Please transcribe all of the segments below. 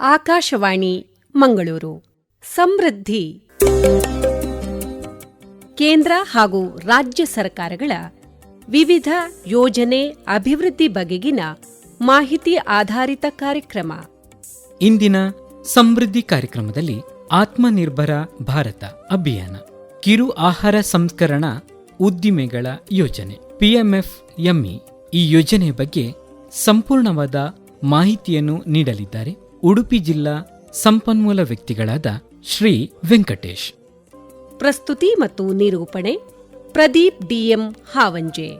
ಆಕಾಶವಾಣಿ, ಮಂಗಳೂರು. ಸಮೃದ್ಧಿ. ಕೇಂದ್ರ ಹಾಗೂ ರಾಜ್ಯ ಸರ್ಕಾರಗಳ ವಿವಿಧ ಯೋಜನೆ ಅಭಿವೃದ್ಧಿ ಬಗೆಗಿನ ಮಾಹಿತಿ ಆಧಾರಿತ ಕಾರ್ಯಕ್ರಮ. ಇಂದಿನ ಸಮೃದ್ಧಿ ಕಾರ್ಯಕ್ರಮದಲ್ಲಿ ಆತ್ಮನಿರ್ಭರ ಭಾರತ ಅಭಿಯಾನ, ಕಿರು ಆಹಾರ ಸಂಸ್ಕರಣಾ ಉದ್ದಿಮೆಗಳ ಯೋಜನೆ, ಪಿಎಂಎಫ್ ಎಂಇ ಈ ಯೋಜನೆ ಬಗ್ಗೆ ಸಂಪೂರ್ಣವಾದ ಮಾಹಿತಿಯನ್ನು ನೀಡಲಿದ್ದಾರೆ. ಉಡುಪಿ ಜಿಲ್ಲಾ ಸಂಪನ್ಮೂಲ ವ್ಯಕ್ತಿಗಳಾದ ಶ್ರೀ ವೆಂಕಟೇಶ್. ಪ್ರಸ್ತುತಿ ಮತ್ತು ನಿರೂಪಣೆ ಪ್ರದೀಪ್ ಡಿಎಂ ಹಾವಂಜೆ.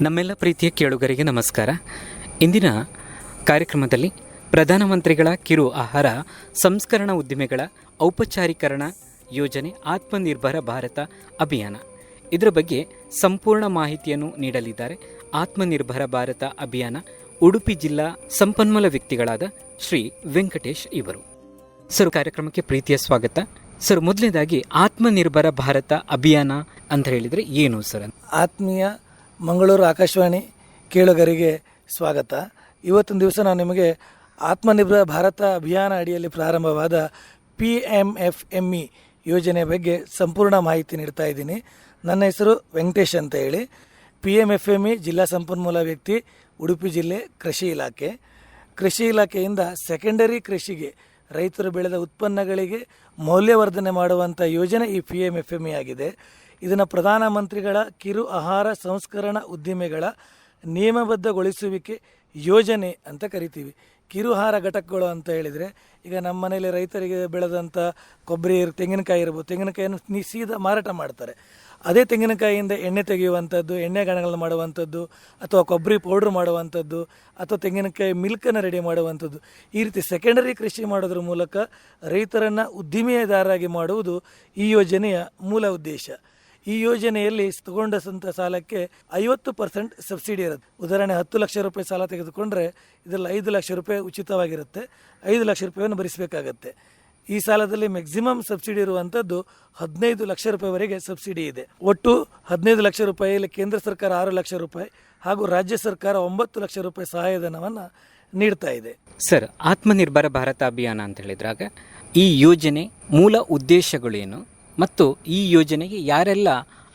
ನಮ್ಮೆಲ್ಲ ಪ್ರೀತಿಯ ಕೇಳುಗರಿಗೆ ನಮಸ್ಕಾರ. ಇಂದಿನ ಕಾರ್ಯಕ್ರಮದಲ್ಲಿ ಪ್ರಧಾನಮಂತ್ರಿಗಳ ಕಿರು ಆಹಾರ ಸಂಸ್ಕರಣಾ ಉದ್ದಿಮೆಗಳ ಔಪಚಾರೀಕರಣ ಯೋಜನೆ ಆತ್ಮನಿರ್ಭರ ಭಾರತ ಅಭಿಯಾನ. ಇದರ ಬಗ್ಗೆ ಸಂಪೂರ್ಣ ಮಾಹಿತಿಯನ್ನು ನೀಡಲಿದ್ದಾರೆ ಆತ್ಮನಿರ್ಭರ ಭಾರತ ಅಭಿಯಾನ ಉಡುಪಿ ಜಿಲ್ಲಾ ಸಂಪನ್ಮೂಲ ವ್ಯಕ್ತಿಗಳಾದ ಶ್ರೀ ವೆಂಕಟೇಶ್ ಇವರು. ಸರ್, ಕಾರ್ಯಕ್ರಮಕ್ಕೆ ಪ್ರೀತಿಯ ಸ್ವಾಗತ. ಸರ್, ಮೊದಲನೇದಾಗಿ ಆತ್ಮನಿರ್ಭರ ಭಾರತ ಅಭಿಯಾನ ಅಂತ ಹೇಳಿದರೆ ಏನು ಸರ್ ಆತ್ಮೀಯ ಮಂಗಳೂರು ಆಕಾಶವಾಣಿ ಕೇಳುಗರಿಗೆ ಸ್ವಾಗತ. ಇವತ್ತಿನ ದಿವಸ ನಾನು ನಿಮಗೆ ಆತ್ಮನಿರ್ಭರ ಭಾರತ ಅಭಿಯಾನ ಅಡಿಯಲ್ಲಿ ಪ್ರಾರಂಭವಾದ P M F M E ಯೋಜನೆ ಬಗ್ಗೆ ಸಂಪೂರ್ಣ ಮಾಹಿತಿ ನೀಡ್ತಾ ಇದ್ದೀನಿ. ನನ್ನ ಹೆಸರು ವೆಂಕಟೇಶ್ ಅಂತ ಹೇಳಿ. P M F M E ಜಿಲ್ಲಾ ಸಂಪನ್ಮೂಲ ವ್ಯಕ್ತಿ ಉಡುಪಿ ಜಿಲ್ಲೆ ಕೃಷಿ ಇಲಾಖೆ. ಕೃಷಿ ಇಲಾಖೆಯಿಂದ ಸೆಕೆಂಡರಿ ಕೃಷಿಗೆ ರೈತರು ಬೆಳೆದ ಉತ್ಪನ್ನಗಳಿಗೆ ಮೌಲ್ಯವರ್ಧನೆ ಮಾಡುವಂಥ ಯೋಜನೆ ಈ ಪಿ ಎಂ ಎಫ್ ಎಂ ಆಗಿದೆ. ಇದನ್ನು ಪ್ರಧಾನಮಂತ್ರಿಗಳ ಕಿರು ಆಹಾರ ಸಂಸ್ಕರಣಾ ಉದ್ದಿಮೆಗಳ ನಿಯಮಬದ್ಧಗೊಳಿಸುವಿಕೆ ಯೋಜನೆ ಅಂತ ಕರಿತೀವಿ. ಕಿರುಹಾರ ಘಟಕಗಳು ಅಂತ ಹೇಳಿದರೆ ಈಗ ನಮ್ಮ ಮನೇಲಿ ರೈತರಿಗೆ ಬೆಳೆದಂಥ ಕೊಬ್ಬರಿ ತೆಂಗಿನಕಾಯಿ ಇರ್ಬೋದು, ತೆಂಗಿನಕಾಯಿಯನ್ನು ಸೀದಾ ಮಾರಾಟ ಮಾಡ್ತಾರೆ. ಅದೇ ತೆಂಗಿನಕಾಯಿಯಿಂದ ಎಣ್ಣೆ ತೆಗೆಯುವಂಥದ್ದು, ಎಣ್ಣೆ ಗಾಣಗಳನ್ನು ಮಾಡುವಂಥದ್ದು, ಅಥವಾ ಕೊಬ್ಬರಿ ಪೌಡ್ರ್ ಮಾಡುವಂಥದ್ದು, ಅಥವಾ ತೆಂಗಿನಕಾಯಿ ಮಿಲ್ಕನ್ನು ರೆಡಿ ಮಾಡುವಂಥದ್ದು. ಈ ರೀತಿ ಸೆಕೆಂಡರಿ ಕೃಷಿ ಮಾಡೋದ್ರ ಮೂಲಕ ರೈತರನ್ನು ಉದ್ದಿಮೆದಾರರಾಗಿ ಮಾಡುವುದು ಈ ಯೋಜನೆಯ ಮೂಲ ಉದ್ದೇಶ. ಈ ಯೋಜನೆಯಲ್ಲಿ ತಗೊಂಡಂಥ ಸಾಲಕ್ಕೆ ಐವತ್ತು ಪರ್ಸೆಂಟ್ ಸಬ್ಸಿಡಿ ಇರುತ್ತೆ. ಉದಾಹರಣೆ, ಹತ್ತು ಲಕ್ಷ ರೂಪಾಯಿ ಸಾಲ ತೆಗೆದುಕೊಂಡ್ರೆ ಇದರಲ್ಲಿ ಐದು ಲಕ್ಷ ರೂಪಾಯಿ ಉಚಿತವಾಗಿರುತ್ತೆ. ಐದು ಲಕ್ಷ ರೂಪಾಯಿಯನ್ನು ಭರಿಸಬೇಕಾಗತ್ತೆ. ಈ ಸಾಲದಲ್ಲಿ ಮ್ಯಾಕ್ಸಿಮಮ್ ಸಬ್ಸಿಡಿ ಇರುವಂಥದ್ದು ಹದಿನೈದು ಲಕ್ಷ ರೂಪಾಯಿವರೆಗೆ ಸಬ್ಸಿಡಿ ಇದೆ. ಒಟ್ಟು ಹದಿನೈದು ಲಕ್ಷ ರೂಪಾಯಿಯಲ್ಲಿ ಕೇಂದ್ರ ಸರ್ಕಾರ ಆರು ಲಕ್ಷ ರೂಪಾಯಿ ಹಾಗೂ ರಾಜ್ಯ ಸರ್ಕಾರ ಒಂಬತ್ತು ಲಕ್ಷ ರೂಪಾಯಿ ಸಹಾಯಧನವನ್ನು ನೀಡ್ತಾ ಇದೆ. ಸರ್, ಆತ್ಮನಿರ್ಭರ ಭಾರತ ಅಭಿಯಾನ ಅಂತ ಹೇಳಿದ್ರಾಗ ಈ ಯೋಜನೆ ಮೂಲ ಉದ್ದೇಶಗಳೇನು ಮತ್ತು ಈ ಯೋಜನೆಗೆ ಯಾರೆಲ್ಲ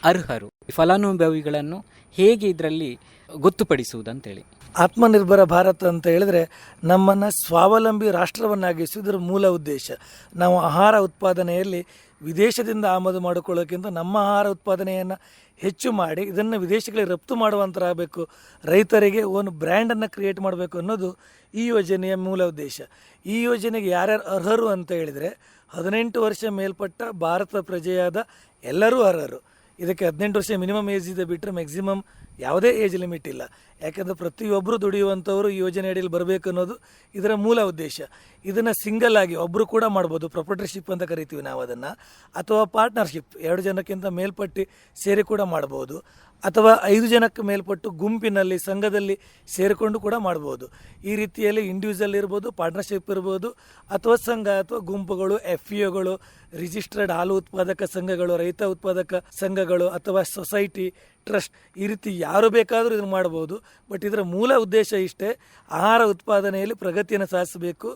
ಅರ್ಹರು ಫಲಾನುಭವಿಗಳನ್ನು ಹೇಗೆ ಇದರಲ್ಲಿ ಗೊತ್ತುಪಡಿಸುವುದಂತೇಳಿ ಆತ್ಮನಿರ್ಭರ ಭಾರತ ಅಂತ ಹೇಳಿದ್ರೆ ನಮ್ಮನ್ನು ಸ್ವಾವಲಂಬಿ ರಾಷ್ಟ್ರವನ್ನಾಗಿಸುವುದರ ಮೂಲ ಉದ್ದೇಶ. ನಾವು ಆಹಾರ ಉತ್ಪಾದನೆಯಲ್ಲಿ ವಿದೇಶದಿಂದ ಆಮದು ಮಾಡಿಕೊಳ್ಳೋಕ್ಕಿಂತ ನಮ್ಮ ಆಹಾರ ಉತ್ಪಾದನೆಯನ್ನು ಹೆಚ್ಚು ಮಾಡಿ ಇದನ್ನು ವಿದೇಶಗಳಿಗೆ ರಫ್ತು ಮಾಡುವಂಥರಾಗಬೇಕು ರೈತರಿಗೆ ಒಂದು ಬ್ರ್ಯಾಂಡನ್ನು ಕ್ರಿಯೇಟ್ ಮಾಡಬೇಕು ಅನ್ನೋದು ಈ ಯೋಜನೆಯ ಮೂಲ ಉದ್ದೇಶ. ಈ ಯೋಜನೆಗೆ ಯಾರ್ಯಾರು ಅರ್ಹರು ಅಂತ ಹೇಳಿದರೆ ಹದಿನೆಂಟು ವರ್ಷ ಮೇಲ್ಪಟ್ಟ ಭಾರತ ಪ್ರಜೆಯಾದ ಎಲ್ಲರೂ ಅರ್ಹರು. ಇದಕ್ಕೆ ಹದಿನೆಂಟು ವರ್ಷ ಮಿನಿಮಮ್ ಏಜ್ ಇದೆ ಬಿಟ್ಟರೆ ಮ್ಯಾಕ್ಸಿಮಮ್ ಯಾವುದೇ ಏಜ್ ಲಿಮಿಟ್ ಇಲ್ಲ. ಯಾಕಂದರೆ ಪ್ರತಿಯೊಬ್ಬರು ದುಡಿಯುವಂಥವರು ಈ ಯೋಜನೆ ಅಡಿಯಲ್ಲಿ ಬರಬೇಕು ಅನ್ನೋದು ಇದರ ಮೂಲ ಉದ್ದೇಶ. ಇದನ್ನು ಸಿಂಗಲ್ ಆಗಿ ಒಬ್ಬರು ಕೂಡ ಮಾಡ್ಬೋದು. ಪ್ರೊಪರ್ಟರ್ಶಿಪ್ ಅಂತ ಕರಿತೀವಿ ನಾವು ಅದನ್ನು. ಅಥವಾ ಪಾರ್ಟ್ನರ್ಶಿಪ್ ಎರಡು ಜನಕ್ಕಿಂತ ಮೇಲ್ಪಟ್ಟು ಸೇರಿ ಕೂಡ ಮಾಡ್ಬೋದು. ಅಥವಾ ಐದು ಜನಕ್ಕೆ ಮೇಲ್ಪಟ್ಟು ಗುಂಪಿನಲ್ಲಿ, ಸಂಘದಲ್ಲಿ ಸೇರಿಕೊಂಡು ಕೂಡ ಮಾಡ್ಬೋದು. ಈ ರೀತಿಯಲ್ಲಿ ಇಂಡಿವಿಜುವಲ್ ಇರ್ಬೋದು ಪಾರ್ಟ್ನರ್ಶಿಪ್ ಇರ್ಬೋದು, ಅಥವಾ ಸಂಘ, ಅಥವಾ ಗುಂಪುಗಳು ಎಫ್ ಇ ಒಗಳು ರಿಜಿಸ್ಟರ್ಡ್ ಹಾಲು ಉತ್ಪಾದಕ ಸಂಘಗಳು, ರೈತ ಉತ್ಪಾದಕ ಸಂಘಗಳು ಅಥವಾ ಸೊಸೈಟಿ, ಟ್ರಸ್ಟ್ ಈ ರೀತಿ ಯಾರು ಬೇಕಾದರೂ ಇದನ್ನು ಮಾಡ್ಬೋದು. ಬಟ್ ಇದರ ಮೂಲ ಉದ್ದೇಶ ಇಷ್ಟೇ, ಆಹಾರ ಉತ್ಪಾದನೆಯಲ್ಲಿ ಪ್ರಗತಿಯನ್ನು ಸಾಧಿಸಬೇಕು,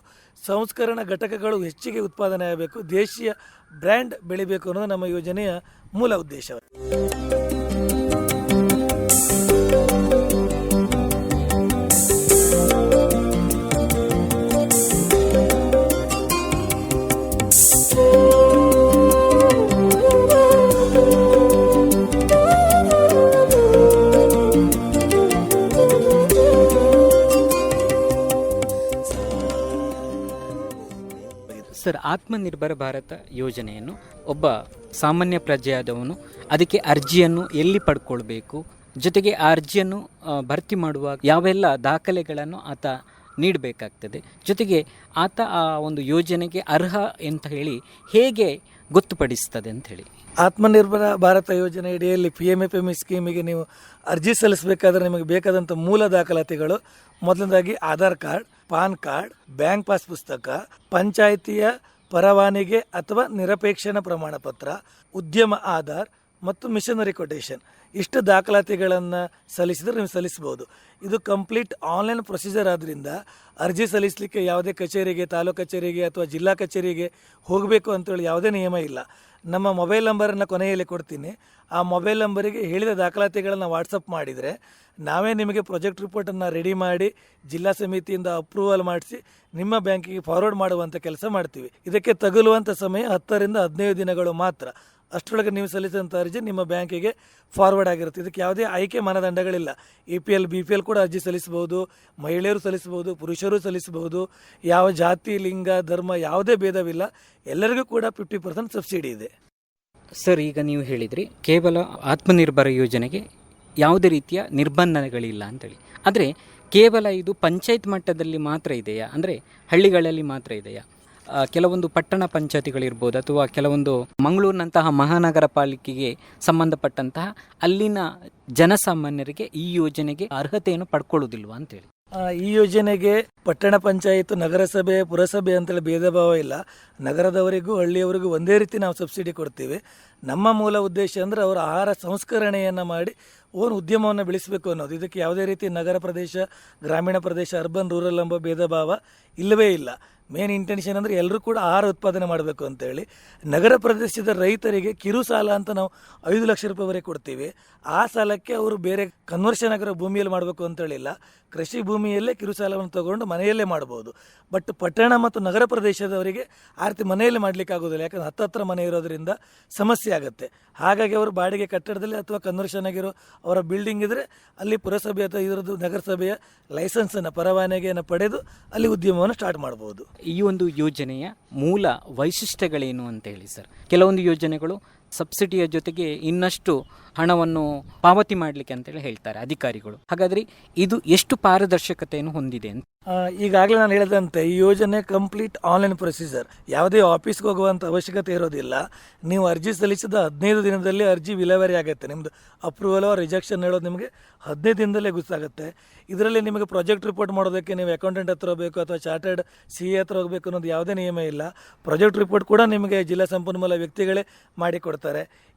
ಸಂಸ್ಕರಣಾ ಘಟಕಗಳು ಹೆಚ್ಚಿಗೆ ಉತ್ಪಾದನೆ ಆಗಬೇಕು, ದೇಶೀಯ ಬ್ರ್ಯಾಂಡ್ ಬೆಳಿಬೇಕು ಅನ್ನೋದು ನಮ್ಮ ಯೋಜನೆಯ ಮೂಲ ಉದ್ದೇಶ ಸರ್, ಆತ್ಮನಿರ್ಭರ ಭಾರತ ಯೋಜನೆಯನ್ನು ಒಬ್ಬ ಸಾಮಾನ್ಯ ಪ್ರಜೆಯಾದವನು ಅದಕ್ಕೆ ಅರ್ಜಿಯನ್ನು ಎಲ್ಲಿ ಪಡ್ಕೊಳ್ಬೇಕು, ಜೊತೆಗೆ ಆ ಅರ್ಜಿಯನ್ನು ಭರ್ತಿ ಮಾಡುವಾಗ ಯಾವೆಲ್ಲ ದಾಖಲೆಗಳನ್ನು ಆತ ನೀಡಬೇಕಾಗ್ತದೆ. ಜೊತೆಗೆ ಆತ ಆ ಒಂದು ಯೋಜನೆಗೆ ಅರ್ಹ ಅಂತ ಹೇಳಿ ಹೇಗೆ ಗೊತ್ತುಪಡಿಸ್ತದೆ ಅಂತ ಹೇಳಿ. ಆತ್ಮನಿರ್ಭರ ಭಾರತ ಯೋಜನೆ ಅಡಿಯಲ್ಲಿ ಪಿ ಎಂ ಎಫ್ ಎಂ ಸ್ಕೀಮಿಗೆ ನೀವು ಅರ್ಜಿ ಸಲ್ಲಿಸಬೇಕಾದ್ರೆ ನಿಮಗೆ ಬೇಕಾದಂಥ ಮೂಲ ದಾಖಲಾತಿಗಳು, ಮೊದಲನೇದಾಗಿ Aadhaar card PAN card bank pass ಪುಸ್ತಕ ಪಂಚಾಯಿತಿಯ ಪರವಾನಿಗೆ ಅಥವಾ ನಿರಪೇಕ್ಷಣ ಪ್ರಮಾಣ ಪತ್ರ ಉದ್ಯಮ ಆಧಾರ್ ಮತ್ತು ಮಿಷನರಿ ಕೊಟೇಷನ್ ಇಷ್ಟು ದಾಖಲಾತಿಗಳನ್ನು ಸಲ್ಲಿಸಿದರೆ ನೀವು ಸಲ್ಲಿಸ್ಬೋದು. ಇದು ಕಂಪ್ಲೀಟ್ ಆನ್ಲೈನ್ ಪ್ರೊಸೀಜರ್ ಆದ್ದರಿಂದ ಅರ್ಜಿ ಸಲ್ಲಿಸಲಿಕ್ಕೆ ಯಾವುದೇ ಕಚೇರಿಗೆ, ತಾಲೂಕು ಕಚೇರಿಗೆ ಅಥವಾ ಜಿಲ್ಲಾ ಕಚೇರಿಗೆ ಹೋಗಬೇಕು ಅಂತೇಳಿ ಯಾವುದೇ ನಿಯಮ ಇಲ್ಲ. ನಮ್ಮ ಮೊಬೈಲ್ ನಂಬರನ್ನು ಕೊನೆಯಲ್ಲಿ ಕೊಡ್ತೀನಿ. ಆ ಮೊಬೈಲ್ ನಂಬರಿಗೆ ಹೇಳಿದ ದಾಖಲಾತಿಗಳನ್ನು ವಾಟ್ಸಪ್ ಮಾಡಿದರೆ ನಾವೇ ನಿಮಗೆ ಪ್ರಾಜೆಕ್ಟ್ ರಿಪೋರ್ಟನ್ನು ರೆಡಿ ಮಾಡಿ ಜಿಲ್ಲಾ ಸಮಿತಿಯಿಂದ ಅಪ್ರೂವಲ್ ಮಾಡಿಸಿ ನಿಮ್ಮ ಬ್ಯಾಂಕಿಗೆ ಫಾರ್ವರ್ಡ್ ಮಾಡುವಂಥ ಕೆಲಸ ಮಾಡ್ತೀವಿ. ಇದಕ್ಕೆ ತಗುಲುವಂಥ ಸಮಯ ಹತ್ತರಿಂದ ಹದಿನೈದು ದಿನಗಳು ಮಾತ್ರ. ಅಷ್ಟರೊಳಗೆ ನೀವು ಸಲ್ಲಿಸಿದಂಥ ಅರ್ಜಿ ನಿಮ್ಮ ಬ್ಯಾಂಕಿಗೆ ಫಾರ್ವರ್ಡ್ ಆಗಿರುತ್ತೆ. ಇದಕ್ಕೆ ಯಾವುದೇ ಆಯ್ಕೆ ಮಾನದಂಡಗಳಿಲ್ಲ. A P L, B P L ಕೂಡ ಅರ್ಜಿ ಸಲ್ಲಿಸಬಹುದು. ಮಹಿಳೆಯರು ಸಲ್ಲಿಸಬಹುದು, ಪುರುಷರು ಸಲ್ಲಿಸಬಹುದು. ಯಾವ ಜಾತಿ, ಲಿಂಗ, ಧರ್ಮ ಯಾವುದೇ ಭೇದವಿಲ್ಲ. ಎಲ್ಲರಿಗೂ ಕೂಡ ಫಿಫ್ಟಿ ಪರ್ಸೆಂಟ್ ಸಬ್ಸಿಡಿ ಇದೆ. ಸರ್, ಈಗ ನೀವು ಹೇಳಿದ್ರಿ, ಕೇವಲ ಆತ್ಮನಿರ್ಭರ ಯೋಜನೆಗೆ ಯಾವುದೇ ರೀತಿಯ ನಿರ್ಬಂಧಗಳಿಲ್ಲ ಅಂತೇಳಿ. ಆದರೆ ಕೇವಲ ಇದು ಪಂಚಾಯತ್ ಮಟ್ಟದಲ್ಲಿ ಮಾತ್ರ ಇದೆಯಾ? ಅಂದರೆ ಹಳ್ಳಿಗಳಲ್ಲಿ ಮಾತ್ರ ಇದೆಯಾ? ಕೆಲವೊಂದು ಪಟ್ಟಣ ಪಂಚಾಯತಿಗಳಿರ್ಬೋದು ಅಥವಾ ಕೆಲವೊಂದು ಮಂಗಳೂರಿನಂತಹ ಮಹಾನಗರ ಪಾಲಿಕೆಗೆ ಸಂಬಂಧಪಟ್ಟಂತಹ ಅಲ್ಲಿನ ಜನಸಾಮಾನ್ಯರಿಗೆ ಈ ಯೋಜನೆಗೆ ಅರ್ಹತೆಯನ್ನು ಪಡ್ಕೊಳ್ಳೋದಿಲ್ವಾ ಅಂತೇಳಿ. ಈ ಯೋಜನೆಗೆ ಪಟ್ಟಣ ಪಂಚಾಯತ್, ನಗರಸಭೆ, ಪುರಸಭೆ ಅಂತೇಳಿ ಭೇದ ಭಾವ ಇಲ್ಲ. ನಗರದವರಿಗೂ ಹಳ್ಳಿಯವರಿಗೂ ಒಂದೇ ರೀತಿ ನಾವು ಸಬ್ಸಿಡಿ ಕೊಡ್ತೀವಿ. ನಮ್ಮ ಮೂಲ ಉದ್ದೇಶ ಅಂದರೆ ಅವರ ಆಹಾರ ಸಂಸ್ಕರಣೆಯನ್ನು ಮಾಡಿ ಓನ್ ಉದ್ಯಮವನ್ನು ಬೆಳೆಸಬೇಕು ಅನ್ನೋದು. ಇದಕ್ಕೆ ಯಾವುದೇ ರೀತಿ ನಗರ ಪ್ರದೇಶ, ಗ್ರಾಮೀಣ ಪ್ರದೇಶ, ಅರ್ಬನ್, ರೂರಲ್ ಎಂಬ ಭೇದ ಭಾವ ಇಲ್ಲವೇ ಇಲ್ಲ. ಮೇನ್ ಇಂಟೆನ್ಷನ್ ಅಂದರೆ ಎಲ್ಲರೂ ಕೂಡ ಆಹಾರ ಉತ್ಪಾದನೆ ಮಾಡಬೇಕು ಅಂತೇಳಿ ನಗರ ಪ್ರದೇಶದ ರೈತರಿಗೆ ಕಿರು ಸಾಲ ಅಂತ ನಾವು ಐದು ಲಕ್ಷ ರೂಪಾಯಿವರೆಗೆ ಕೊಡ್ತೀವಿ. ಆ ಸಾಲಕ್ಕೆ ಅವರು ಬೇರೆ ಕನ್ವರ್ಷನ್ ಆಗಿರೋ ಭೂಮಿಯಲ್ಲಿ ಮಾಡಬೇಕು ಅಂತೇಳಿಲ್ಲ ಕೃಷಿ ಭೂಮಿಯಲ್ಲೇ ಕಿರು ಸಾಲವನ್ನು ತಗೊಂಡು ಮನೆಯಲ್ಲೇ ಮಾಡ್ಬೋದು. ಬಟ್ ಪಟ್ಟಣ ಮತ್ತು ನಗರ ಪ್ರದೇಶದವರಿಗೆ ಆ ರೀತಿ ಮನೆಯಲ್ಲಿ ಮಾಡಲಿಕ್ಕೆ ಆಗೋದಿಲ್ಲ. ಯಾಕಂದ್ರೆ ಹತ್ತತ್ರ ಮನೆ ಇರೋದರಿಂದ ಸಮಸ್ಯೆ ಆಗುತ್ತೆ. ಹಾಗಾಗಿ ಅವರು ಬಾಡಿಗೆ ಕಟ್ಟಡದಲ್ಲಿ ಅಥವಾ ಕನ್ವರ್ಷನ್ ಆಗಿರೋ ಅವರ ಬಿಲ್ಡಿಂಗ್ ಇದ್ದರೆ ಅಲ್ಲಿ ಪುರಸಭೆ ಅಥವಾ ಇದರದ್ದು ನಗರಸಭೆಯ ಲೈಸೆನ್ಸನ್ನು ಪರವಾನಗಿಯನ್ನು ಪಡೆದು ಅಲ್ಲಿ ಉದ್ಯಮವನ್ನು ಸ್ಟಾರ್ಟ್ ಮಾಡ್ಬೋದು. ಈ ಒಂದು ಯೋಜನೆಯ ಮೂಲ ವೈಶಿಷ್ಟ್ಯಗಳೇನು ಅಂತ ಹೇಳಿ ಸರ್? ಕೆಲವೊಂದು ಯೋಜನೆಗಳು ಸಬ್ಸಿಡಿಯ ಜೊತೆಗೆ ಇನ್ನಷ್ಟು ಹಣವನ್ನು ಪಾವತಿ ಮಾಡಲಿಕ್ಕೆ ಅಂತೇಳಿ ಹೇಳ್ತಾರೆ ಅಧಿಕಾರಿಗಳು. ಹಾಗಾದರೆ ಇದು ಎಷ್ಟು ಪಾರದರ್ಶಕತೆಯನ್ನು ಹೊಂದಿದೆ ಅಂತ? ಈಗಾಗಲೇ ನಾನು ಹೇಳಿದಂತೆ ಈ ಯೋಜನೆ ಕಂಪ್ಲೀಟ್ ಆನ್ಲೈನ್ ಪ್ರೊಸೀಜರ್. ಯಾವುದೇ ಆಫೀಸ್ಗೆ ಹೋಗುವಂಥ ಅವಶ್ಯಕತೆ ಇರೋದಿಲ್ಲ. ನೀವು ಅರ್ಜಿ ಸಲ್ಲಿಸಿದ ಹದಿನೈದು ದಿನದಲ್ಲಿ ಅರ್ಜಿ ವಿಲೇವಾರಿ ಆಗುತ್ತೆ. ನಿಮ್ಮದು ಅಪ್ರೂವಲ್ ರಿಜೆಕ್ಷನ್ ಹೇಳೋದು ನಿಮಗೆ ಹದಿನೈದು ದಿನದಲ್ಲೇ ಗೊತ್ತಾಗುತ್ತೆ ಇದರಲ್ಲಿ ನಿಮಗೆ ಪ್ರಾಜೆಕ್ಟ್ ರಿಪೋರ್ಟ್ ಮಾಡೋದಕ್ಕೆ ನೀವು ಅಕೌಂಟೆಂಟ್ ಹತ್ರ ಹೋಗಬೇಕು ಅಥವಾ ಚಾರ್ಟರ್ಡ್ ಸಿ ಎ ಹತ್ರ ಹೋಗಬೇಕು ಅನ್ನೋದು ಯಾವುದೇ ನಿಯಮ ಇಲ್ಲ. ಪ್ರಾಜೆಕ್ಟ್ ರಿಪೋರ್ಟ್ ಕೂಡ ನಿಮಗೆ ಜಿಲ್ಲಾ ಸಂಪನ್ಮೂಲ ವ್ಯಕ್ತಿಗಳೇ ಮಾಡಿಕೊಡ್ತಾರೆ.